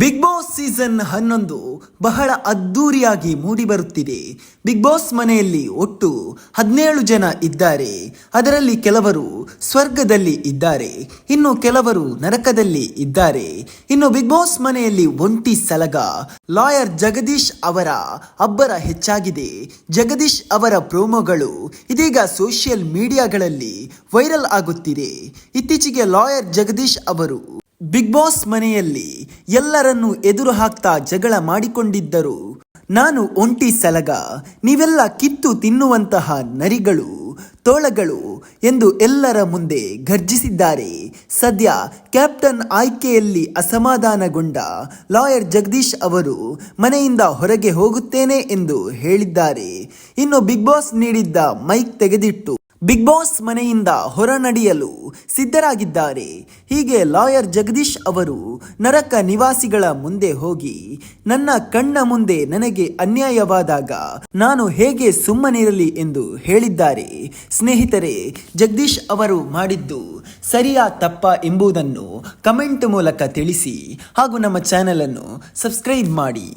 Big boss season ಹನ್ನೊಂದು ಬಹಳ ಅದ್ದೂರಿಯಾಗಿ ಮೂಡಿಬರುತ್ತಿದೆ. ಬಿಗ್ ಬಾಸ್ ಮನೆಯಲ್ಲಿ ಒಟ್ಟು ಹದಿನೇಳು ಜನ ಇದ್ದಾರೆ. ಅದರಲ್ಲಿ ಕೆಲವರು ಸ್ವರ್ಗದಲ್ಲಿ ಇದ್ದಾರೆ. ಇನ್ನು ಕೆಲವರು ನರಕದಲ್ಲಿ ಇದ್ದಾರೆ. ಇನ್ನು ಬಿಗ್ ಬಾಸ್ ಮನೆಯಲ್ಲಿ ಒಂಟಿ ಸಲಗ. ಲಾಯರ್ ಜಗದೀಶ್ ಅವರ ಅಬ್ಬರ ಹೆಚ್ಚಾಗಿದೆ. ಜಗದೀಶ್ ಅವರ ಪ್ರೋಮೋಗಳು ಇದೀಗ ಸೋಷಿಯಲ್ ಮೀಡಿಯಾಗಳಲ್ಲಿ ವೈರಲ್ ಆಗುತ್ತಿದೆ. ಇತ್ತೀಚೆಗೆ ಲಾಯರ್ ಜಗದೀಶ್ ಅವರು ಬಿಗ್ ಬಾಸ್ ಮನೆಯಲ್ಲಿ ಎಲ್ಲರನ್ನು ಎದುರು ಹಾಕ್ತಾ ಜಗಳ ಮಾಡಿಕೊಂಡಿದ್ದರು. ನಾನು ಒಂಟಿ ಸಲಗ, ನೀವೆಲ್ಲ ಕಿತ್ತು ತಿನ್ನುವಂತಹ ನರಿಗಳು, ತೋಳಗಳು ಎಂದು ಎಲ್ಲರ ಮುಂದೆ ಗರ್ಜಿಸಿದ್ದಾರೆ ಸದ್ಯ ಕ್ಯಾಪ್ಟನ್ ಆಯ್ಕೆಯಲ್ಲಿ ಅಸಮಾಧಾನಗೊಂಡ ಲಾಯರ್ ಜಗದೀಶ್ ಅವರು ಮನೆಯಿಂದ ಹೊರಗೆ ಹೋಗುತ್ತೇನೆ ಎಂದು ಹೇಳಿದ್ದಾರೆ. ಇನ್ನು ಬಿಗ್ ಬಾಸ್ ನೀಡಿದ್ದ ಮೈಕ್ ತೆಗೆದಿಟ್ಟು ಬಿಗ್ ಬಾಸ್ ಮನೆಯಿಂದ ಹೊರ ನಡೆಯಲು ಸಿದ್ಧರಾಗಿದ್ದಾರೆ. ಹೀಗೆ ಲಾಯರ್ ಜಗದೀಶ್ ಅವರು ನರಕ ನಿವಾಸಿಗಳ ಮುಂದೆ ಹೋಗಿ, ನನ್ನ ಕಣ್ಣ ಮುಂದೆ ನನಗೆ ಅನ್ಯಾಯವಾದಾಗ ನಾನು ಹೇಗೆ ಸುಮ್ಮನಿರಲಿ ಎಂದು ಹೇಳಿದ್ದಾರೆ. ಸ್ನೇಹಿತರೆ, ಜಗದೀಶ್ ಅವರು ಮಾಡಿದ್ದು ಸರಿಯಾ ತಪ್ಪ ಎಂಬುದನ್ನು ಕಮೆಂಟ್ ಮೂಲಕ ತಿಳಿಸಿ ಹಾಗೂ ನಮ್ಮ ಚಾನೆಲ್ ಅನ್ನು ಸಬ್ಸ್ಕ್ರೈಬ್ ಮಾಡಿ.